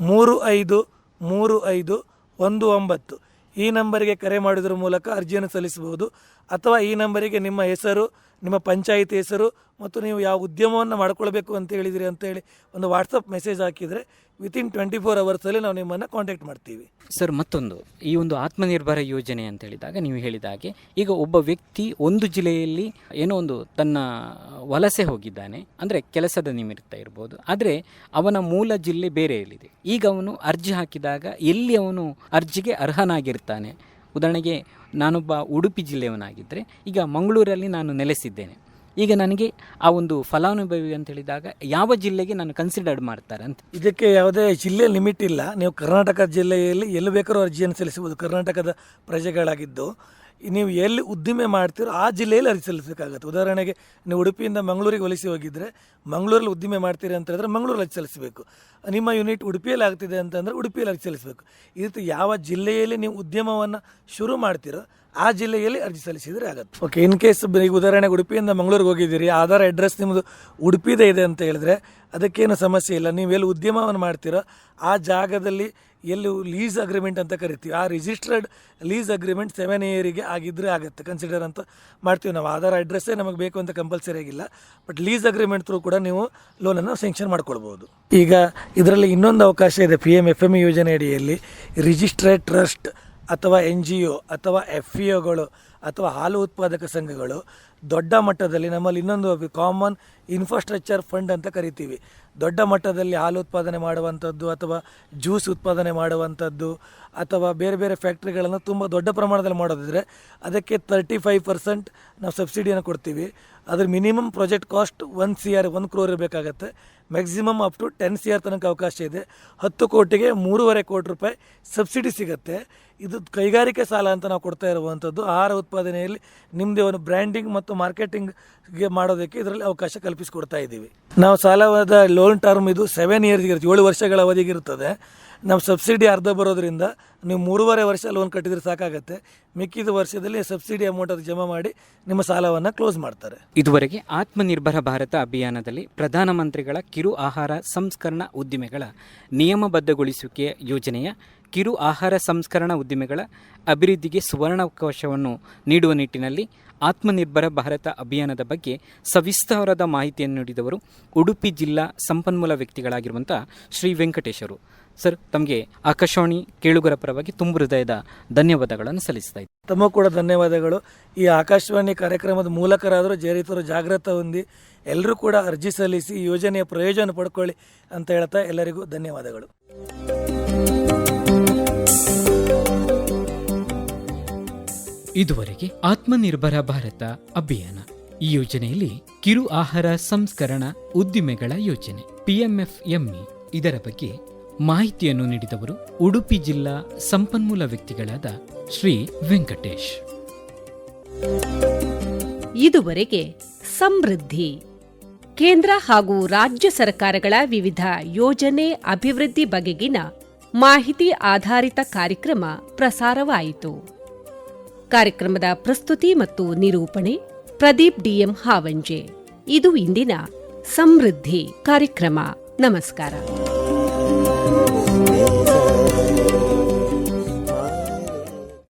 ಮೂರು ಐದು ಮೂರು ಐದು ಒಂದು ಒಂಬತ್ತು ಈ ನಂಬರಿಗೆ ಕರೆ ಮಾಡೋದ್ರ ಮೂಲಕ ಅರ್ಜಿಯನ್ನು ಸಲ್ಲಿಸಬಹುದು. ಅಥವಾ ಈ ನಂಬರಿಗೆ ನಿಮ್ಮ ಹೆಸರು ನಿಮ್ಮ ಪಂಚಾಯಿತಿ ಹೆಸರು ಮತ್ತು ನೀವು ಯಾವ ಉದ್ಯಮವನ್ನು ಮಾಡ್ಕೊಳ್ಬೇಕು ಅಂತ ಹೇಳಿದಿರಿ ಅಂತೇಳಿ ಒಂದು ವಾಟ್ಸಪ್ ಮೆಸೇಜ್ ಹಾಕಿದರೆ ವಿತಿನ್ ಟ್ವೆಂಟಿ ಫೋರ್ ಅವರ್ಸಲ್ಲಿ ನಾವು ನಿಮ್ಮನ್ನು ಕಾಂಟ್ಯಾಕ್ಟ್ ಮಾಡ್ತೀವಿ. ಸರ್, ಮತ್ತೊಂದು. ಈ ಒಂದು ಆತ್ಮನಿರ್ಭರ ಯೋಜನೆ ಅಂತ ಹೇಳಿದಾಗ ನೀವು ಹೇಳಿದ ಹಾಗೆ, ಈಗ ಒಬ್ಬ ವ್ಯಕ್ತಿ ಒಂದು ಜಿಲ್ಲೆಯಲ್ಲಿ ಏನೋ ಒಂದು ತನ್ನ ವಲಸೆ ಹೋಗಿದ್ದಾನೆ, ಅಂದರೆ ಕೆಲಸದ ನಿಮಿತ್ತ ಇರ್ಬೋದು, ಆದರೆ ಅವನ ಮೂಲ ಜಿಲ್ಲೆ ಬೇರೆಯಲ್ಲಿದೆ. ಈಗ ಅವನು ಅರ್ಜಿ ಹಾಕಿದಾಗ ಎಲ್ಲಿ ಅವನು ಅರ್ಜಿಗೆ ಅರ್ಹನಾಗಿರ್ತಾನೆ? ಉದಾಹರಣೆಗೆ ನಾನೊಬ್ಬ ಉಡುಪಿ ಜಿಲ್ಲೆಯವನಾಗಿದ್ದರೆ ಈಗ ಮಂಗಳೂರಲ್ಲಿ ನಾನು ನೆಲೆಸಿದ್ದೇನೆ. ಈಗ ನನಗೆ ಆ ಒಂದು ಫಲಾನುಭವಿ ಅಂತ ಹೇಳಿದಾಗ ಯಾವ ಜಿಲ್ಲೆಗೆ ನಾನು ಕನ್ಸಿಡರ್ಡ್ ಮಾಡ್ತಾರೆ ಅಂತ. ಇದಕ್ಕೆ ಯಾವುದೇ ಜಿಲ್ಲೆ ಲಿಮಿಟ್ ಇಲ್ಲ. ನೀವು ಕರ್ನಾಟಕ ಜಿಲ್ಲೆಯಲ್ಲಿ ಎಲ್ಲಿ ಬೇಕಾದ್ರೂ ಅರ್ಜಿಯನ್ನು ಸಲ್ಲಿಸಬಹುದು. ಕರ್ನಾಟಕದ ಪ್ರಜೆಗಳಾಗಿದ್ದು. ನೀವು ಎಲ್ಲಿ ಉದ್ದಿಮೆ ಮಾಡ್ತೀರೋ ಆ ಜಿಲ್ಲೆಯಲ್ಲಿ ಅರ್ಜಿ ಸಲ್ಲಿಸಬೇಕಾಗುತ್ತೆ. ಉದಾಹರಣೆಗೆ ನೀವು ಉಡುಪಿಯಿಂದ ಮಂಗಳೂರಿಗೆ ವಲಸೆ ಹೋಗಿದ್ರೆ ಮಂಗಳೂರಲ್ಲಿ ಉದ್ದಿಮೆ ಮಾಡ್ತೀರಿ ಅಂತ ಹೇಳಿದ್ರೆ ಮಂಗಳೂರಲ್ಲಿ ಅರ್ಜಿ ಸಲ್ಲಿಸಬೇಕು. ನಿಮ್ಮ ಯೂನಿಟ್ ಉಡುಪಿಯಲ್ಲಿ ಆಗ್ತಿದೆ ಅಂತಂದರೆ ಉಡುಪಿಯಲ್ಲಿ ಅರ್ಜಿ ಸಲ್ಲಿಸಬೇಕು. ಈ ಯಾವ ಜಿಲ್ಲೆಯಲ್ಲಿ ನೀವು ಉದ್ಯಮವನ್ನು ಶುರು ಮಾಡ್ತೀರೋ ಆ ಜಿಲ್ಲೆಯಲ್ಲಿ ಅರ್ಜಿ ಸಲ್ಲಿಸಿದರೆ ಆಗುತ್ತೆ. ಓಕೆ ಇನ್ ಕೇಸ್ ಈಗ ಉದಾಹರಣೆಗೆ ಉಡುಪಿಯಿಂದ ಮಂಗಳೂರಿಗೆ ಹೋಗಿದ್ದೀರಿ, ಆಧಾರ್ ಅಡ್ರೆಸ್ ನಿಮ್ಮದು ಉಡುಪಿದೇ ಇದೆ ಅಂತ ಹೇಳಿದ್ರೆ ಅದಕ್ಕೇನು ಸಮಸ್ಯೆ ಇಲ್ಲ. ನೀವು ಎಲ್ಲಿ ಉದ್ಯಮವನ್ನು ಮಾಡ್ತೀರೋ ಆ ಜಾಗದಲ್ಲಿ ಎಲ್ಲಿ ಲೀಸ್ ಅಗ್ರಿಮೆಂಟ್ ಅಂತ ಕರಿತೀವಿ. ಆ ರಿಜಿಸ್ಟರ್ಡ್ ಲೀಸ್ ಅಗ್ರಿಮೆಂಟ್ ಸೆವೆನ್ ಇಯರಿಗೆ ಆಗಿದ್ದರೆ ಆಗುತ್ತೆ. ಕನ್ಸಿಡರ್ ಅಂತ ಮಾಡ್ತೀವಿ ನಾವು. ಆಧಾರ್ ಅಡ್ರೆಸ್ಸೇ ನಮಗೆ ಬೇಕು ಅಂತ ಕಂಪಲ್ಸರಿ ಆಗಿಲ್ಲ. ಬಟ್ ಲೀಸ್ ಅಗ್ರಿಮೆಂಟ್ ಥ್ರೂ ಕೂಡ ನೀವು ಲೋನನ್ನು ಸ್ಯಾಂಕ್ಷನ್ ಮಾಡ್ಕೊಳ್ಬೋದು. ಈಗ ಇದರಲ್ಲಿ ಇನ್ನೊಂದು ಅವಕಾಶ ಇದೆ. ಪಿ ಎಂ ಎಫ್ ಎಂ ಯೋಜನೆ ಅಡಿಯಲ್ಲಿ ರಿಜಿಸ್ಟ್ರೇಡ್ ಟ್ರಸ್ಟ್ ಅಥವಾ ಎನ್ ಜಿ ಒ ಅಥವಾ ಎಫ್ ಇ ಒಗಳು ಅಥವಾ ಹಾಲು ಉತ್ಪಾದಕ ಸಂಘಗಳು ದೊಡ್ಡ ಮಟ್ಟದಲ್ಲಿ ನಮ್ಮಲ್ಲಿ ಇನ್ನೊಂದು ಕಾಮನ್ ಇನ್ಫ್ರಾಸ್ಟ್ರಕ್ಚರ್ ಫಂಡ್ ಅಂತ ಕರಿತೀವಿ. ದೊಡ್ಡ ಮಟ್ಟದಲ್ಲಿ ಹಾಲು ಉತ್ಪಾದನೆ ಮಾಡುವಂಥದ್ದು ಅಥವಾ ಜ್ಯೂಸ್ ಉತ್ಪಾದನೆ ಮಾಡುವಂಥದ್ದು ಅಥವಾ ಬೇರೆ ಬೇರೆ ಫ್ಯಾಕ್ಟ್ರಿಗಳನ್ನು ತುಂಬ ದೊಡ್ಡ ಪ್ರಮಾಣದಲ್ಲಿ ಮಾಡೋದಿದ್ರೆ ಅದಕ್ಕೆ ತರ್ಟಿ ಫೈವ್ ಪರ್ಸೆಂಟ್ ನಾವು ಸಬ್ಸಿಡಿಯನ್ನು ಕೊಡ್ತೀವಿ. ಅದ್ರ minimum project cost one C R one crore ಇರಬೇಕಾಗತ್ತೆ. Maximum up to ten C R ತನಕ ಅವಕಾಶ ಇದೆ. ಹತ್ತು ಕೋಟಿಗೆ ಮೂರುವರೆ ಕೋಟಿ ರೂಪಾಯಿ ಸಬ್ಸಿಡಿ ಸಿಗುತ್ತೆ. ಇದು ಕೈಗಾರಿಕೆ ಸಾಲ ಅಂತ ನಾವು ಕೊಡ್ತಾ ಇರುವಂಥದ್ದು. ಆಹಾರ ಉತ್ಪಾದನೆಯಲ್ಲಿ ನಿಮ್ಮದೇ ಒಂದು ಬ್ರ್ಯಾಂಡಿಂಗ್ ಮತ್ತು ಮಾರ್ಕೆಟಿಂಗ್ಗೆ ಮಾಡೋದಕ್ಕೆ ಇದರಲ್ಲಿ ಅವಕಾಶ ಕಲ್ಪಿಸಿಕೊಡ್ತಾ ಇದ್ದೀವಿ. ನಾವು ಸಾಲವಾದ ಲೋನ್ ಟರ್ಮ್ ಇದು ಸೆವೆನ್ ಇಯರ್ಸ್ ಇರುತ್ತೆ. ಏಳು ವರ್ಷಗಳ ಅವಧಿಗೆ ಇರ್ತದೆ. ನಾವು ಸಬ್ಸಿಡಿ ಅರ್ಧ ಬರೋದ್ರಿಂದ ನೀವು ಮೂರುವರೆ ವರ್ಷ ಲೋನ್ ಕಟ್ಟಿದ್ರೆ ಸಾಕಾಗತ್ತೆ. ಮಿಕ್ಕಿದ ವರ್ಷದಲ್ಲಿ ಸಬ್ಸಿಡಿ ಅಮೌಂಟ್ ಅದು ಜಮಾ ಮಾಡಿ ನಿಮ್ಮ ಸಾಲವನ್ನು ಕ್ಲೋಸ್ ಮಾಡ್ತಾರೆ. ಇದುವರೆಗೆ ಆತ್ಮನಿರ್ಭರ ಭಾರತ ಅಭಿಯಾನದಲ್ಲಿ ಪ್ರಧಾನಮಂತ್ರಿಗಳ ಕಿರು ಆಹಾರ ಸಂಸ್ಕರಣಾ ಉದ್ದಿಮೆಗಳ ನಿಯಮಬದ್ಧಗೊಳಿಸುವಿಕೆ ಯೋಜನೆಯ ಕಿರು ಆಹಾರ ಸಂಸ್ಕರಣಾ ಉದ್ದಿಮೆಗಳ ಅಭಿವೃದ್ಧಿಗೆ ಸುವರ್ಣಾವಕಾಶವನ್ನು ನೀಡುವ ನಿಟ್ಟಿನಲ್ಲಿ ಆತ್ಮನಿರ್ಭರ ಭಾರತ ಅಭಿಯಾನದ ಬಗ್ಗೆ ಸವಿಸ್ತಾರದ ಮಾಹಿತಿಯನ್ನು ನೀಡಿದವರು ಉಡುಪಿ ಜಿಲ್ಲಾ ಸಂಪನ್ಮೂಲ ವ್ಯಕ್ತಿಗಳಾಗಿರುವಂಥ ಶ್ರೀ ವೆಂಕಟೇಶರು. ಸರ್ ತಮಗೆ ಆಕಾಶವಾಣಿ ಕೇಳುಗರ ಪರವಾಗಿ ತುಂಬು ಹೃದಯದ ಧನ್ಯವಾದಗಳನ್ನು ಸಲ್ಲಿಸ್ತಾ ಇದ್ದೀನಿ. ತಮ್ಮ ಕೂಡ ಧನ್ಯವಾದಗಳು. ಈ ಆಕಾಶವಾಣಿ ಕಾರ್ಯಕ್ರಮದ ಮೂಲಕರಾದರೂ ಜೇರಿತರು ಜಾಗೃತ ಹೊಂದಿ ಎಲ್ಲರೂ ಕೂಡ ಅರ್ಜಿ ಸಲ್ಲಿಸಿ ಈ ಯೋಜನೆಯ ಪ್ರಯೋಜನ ಪಡ್ಕೊಳ್ಳಿ ಅಂತ ಹೇಳ್ತಾ ಎಲ್ಲರಿಗೂ ಧನ್ಯವಾದಗಳು. ಇದುವರೆಗೆ ಆತ್ಮನಿರ್ಭರ ಭಾರತ ಅಭಿಯಾನ. ಈ ಯೋಜನೆಯಲ್ಲಿ ಕಿರು ಆಹಾರ ಸಂಸ್ಕರಣ ಉದ್ದಿಮೆಗಳ ಯೋಜನೆ ಪಿಎಂಎಫ್ಎಂಇ ಇದರ ಬಗ್ಗೆ ಮಾಹಿತಿಯನ್ನು ನೀಡಿದವರು ಉಡುಪಿ ಜಿಲ್ಲಾ ಸಂಪನ್ಮೂಲ ವ್ಯಕ್ತಿಗಳಾದ ಶ್ರೀ ವೆಂಕಟೇಶ್. ಇದುವರೆಗೆ ಸಮೃದ್ಧಿ. ಕೇಂದ್ರ ಹಾಗೂ ರಾಜ್ಯ ಸರ್ಕಾರಗಳ ವಿವಿಧ ಯೋಜನೆ ಅಭಿವೃದ್ಧಿ ಬಗೆಗಿನ ಮಾಹಿತಿ ಆಧಾರಿತ ಕಾರ್ಯಕ್ರಮ ಪ್ರಸಾರವಾಯಿತು. ಕಾರ್ಯಕ್ರಮದ ಪ್ರಸ್ತುತಿ ಮತ್ತು ನಿರೂಪಣೆ ಪ್ರದೀಪ್ ಡಿಎಂ ಹಾವಂಜೆ. ಇದು ಇಂದಿನ ಸಮೃದ್ಧಿ ಕಾರ್ಯಕ್ರಮ. ನಮಸ್ಕಾರ. Ooh.